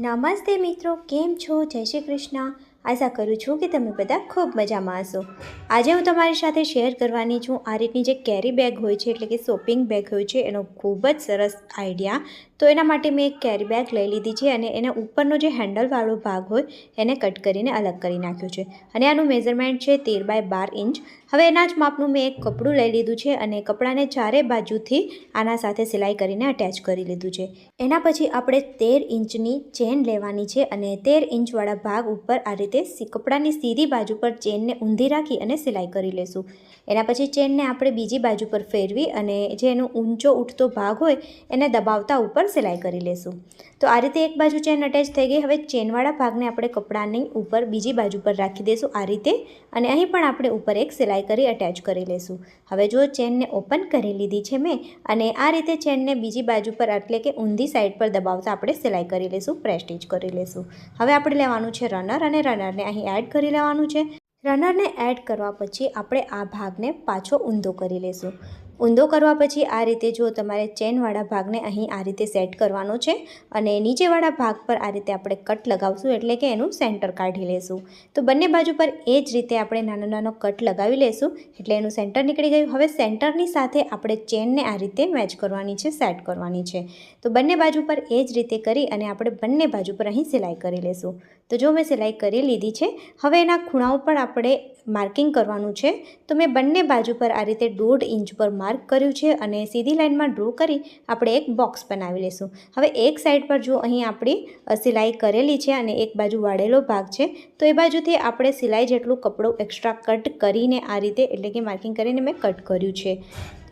નમસ્તે મિત્રો, કેમ છો? જય શ્રી કૃષ્ણ. આશા કરું છું કે તમે બધા ખૂબ મજામાં હશો. આજે હું તમારી સાથે શેર કરવાની છું આ રીતની જે કેરી બેગ હોય છે, એટલે કે શોપિંગ બેગ હોય છે, એનો ખૂબ જ સરસ આઈડિયા તો એના માટે મેં એક કેરી બેગ લઈ લીધી છે અને એના ઉપરનો જે હેન્ડલવાળો ભાગ હોય એને કટ કરીને અલગ કરી નાખ્યો છે. અને આનું મેઝરમેન્ટ છે તેર બાય બાર ઇંચ. હવે એના જ માપનું મેં એક કપડું લઈ લીધું છે અને કપડાને ચારે બાજુથી આના સાથે સિલાઈ કરીને અટેચ કરી લીધું છે. એના પછી આપણે તેર ઇંચની ચેન લેવાની છે અને તેર ઇંચવાળા ભાગ ઉપર આ રીતે કપડાની સીધી બાજુ પર ચેનને ઊંધી રાખી અને સિલાઈ કરી લેશું. એના પછી ચેનને આપણે બીજી બાજુ પર ફેરવી અને જે એનો ઊંચો ઉઠતો ભાગ હોય એને દબાવતા ઉપર સિલાઈ કરી લેશું. તો આ રીતે એક બાજુ ચેન અટેચ થઈ ગઈ. હવે ચેનવાળા ભાગને આપણે કપડાની ઉપર બીજી બાજુ પર રાખી દઈશું આ રીતે અને અહીં પણ આપણે ઉપર એક સિલાઈ કરી અટેચ કરી લેશું. હવે જો ચેનને ઓપન કરી લીધી છે મેં અને આ રીતે ચેનને બીજી બાજુ પર એટલે કે ઊંધી સાઈડ પર દબાવતા આપણે સિલાઈ કરી લેશું પ્રેસ્ટીજ કરી લેશું. હવે આપણે લેવાનું છે રનર અને રનરને અહીં એડ કરી લેવાનું છે. રનરને એડ કરવા પછી આપણે આ ભાગને પાછો ઊંધો કરી લેશું. ઊંધો કરવા પછી આ રીતે જો તમારે ચેનવાળા ભાગને અહીં આ રીતે સેટ કરવાનો છે અને નીચેવાળા ભાગ પર આ રીતે આપણે કટ લગાવશું એટલે કે એનું સેન્ટર કાઢી લેશું. તો બંને બાજુ પર એ જ રીતે આપણે નાનો નાનો કટ લગાવી લેશું એટલે એનું સેન્ટર નીકળી ગયું. હવે સેન્ટરની સાથે આપણે ચેનને આ રીતે મેચ કરવાની છે, સેટ કરવાની છે. તો બંને બાજુ પર એ જ રીતે કરી અને આપણે બંને બાજુ પર અહીં સિલાઈ કરી લેશું. તો જો મેં સિલાઈ કરી લીધી છે, હવે એના ખૂણાઓ પર આપણે માર્કિંગ કરવાનું છે. તો મેં બંને બાજુ પર આ રીતે દોઢ ઇંચ પર માર્ક કર્યું છે અને સીધી લાઇનમાં ડ્રો કરી આપણે એક બોક્સ બનાવી લઈશું હવે એક સાઈડ પર જો અહીં આપણી સિલાઈ કરેલી છે અને એક બાજુ વાળેલો ભાગ છે, તો એ બાજુથી આપણે સિલાઈ જેટલું કપડું એક્સ્ટ્રા કટ કરીને આ રીતે, એટલે કે માર્કિંગ કરીને મેં કટ કર્યું છે.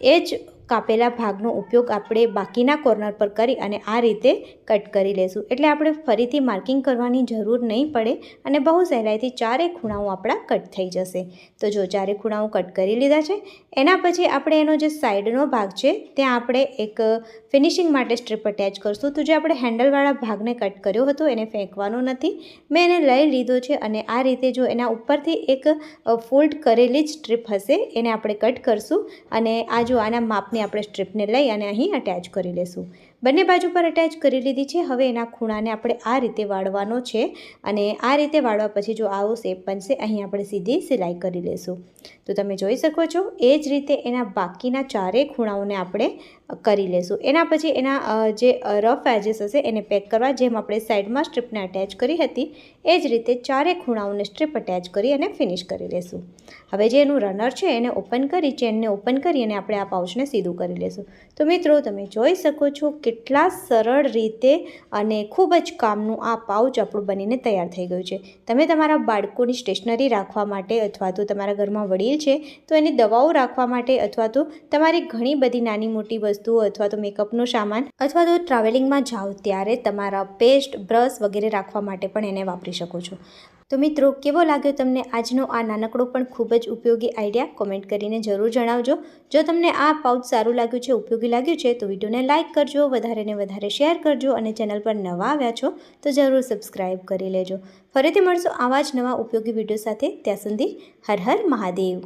એ જ કાપેલા ભાગનો ઉપયોગ આપણે બાકીના કોર્નર પર કરી અને આ રીતે કટ કરી લેશું. એટલે આપણે ફરીથી માર્કિંગ કરવાની જરૂર નહીં પડે અને બહુ સહેલાઈથી ચારે ખૂણાઓ આપણા કટ થઈ જશે. તો જો ચારે ખૂણાઓ કટ કરી લીધા છે, એના પછી આપણે એનો જે સાઈડનો ભાગ છે, ત્યાં આપણે એક ફિનિશિંગ માટે સ્ટ્રીપ અટેચ કરશું. તો જે આપણે હેન્ડલવાળા ભાગને કટ કર્યો હતો, એને ફેંકવાનો નથી. મેં એને લઈ લીધો છે અને આ રીતે જો એના ઉપરથી એક ફોલ્ડ કરેલી જ સ્ટ્રીપ હશે, એને આપણે કટ કરશું. અને આ જો આના માપની આપણે સ્ટ્રીપને લઈ અને અહીં અટેચ કરી લેશું. બંને બાજુ પર અટેચ કરી લીધી છે. હવે એના ખૂણાને આપણે આ રીતે વાળવાનો છે અને આ રીતે વાળવા પછી જો આવો શેપ બનશે, અહીં આપણે સીધી સિલાઈ કરી લેશું. તો તમે જોઈ શકો છો, એ જ રીતે એના બાકીના ચારેય ખૂણાઓને આપણે કરી લેશું. એના પછી એના જે રફ એજીસ હશે એને પેક કરવા, જેમ આપણે સાઈડમાં સ્ટ્રીપને અટેચ કરી હતી, એ જ રીતે ચારેય ખૂણાઓને સ્ટ્રીપ અટેચ કરી અને ફિનિશ કરી લેશું. હવે જે એનું રનર છે, એને ઓપન કરી ચેનને ઓપન કરી અને આપણે આ પાઉચને સીધું કરી લેશું. તો મિત્રો, તમે જોઈ શકો છો કેટલા સરળ રીતે અને ખૂબ જ કામનું આ પાઉચ આપણું બનીને તૈયાર થઈ ગયું છે. તમે તમારા બાળકોની સ્ટેશનરી રાખવા માટે અથવા તો તમારા ઘરમાં વડીલ છે, તો એની દવાઓ રાખવા માટે અથવા તો તમારી ઘણી બધી નાની મોટી વસ્તુઓ અથવા તો મેકઅપનો સામાન અથવા તો ટ્રાવેલિંગમાં જાઓ ત્યારે તમારા પેસ્ટ બ્રશ વગેરે રાખવા માટે પણ એને વાપરી શકો છો. તો મિત્રો, કેવો લાગ્યો તમને આજનો આ નાનકડો પણ ખૂબ જ ઉપયોગી આઈડિયા? કોમેન્ટ કરીને જરૂર જણાવજો. જો તમને આ પાઉચ સારું લાગ્યું છે, ઉપયોગી લાગ્યું છે, તો વિડીયોને લાઇક કરજો, વધારે ને વધારે શેર કરજો અને ચેનલ પર નવા આવ્યા છો, તો જરૂર સબસ્ક્રાઈબ કરી લેજો. ફરીથી મળશું આવા જ નવા ઉપયોગી વીડિયો સાથે. ત્યાં સુધી હર હર મહાદેવ.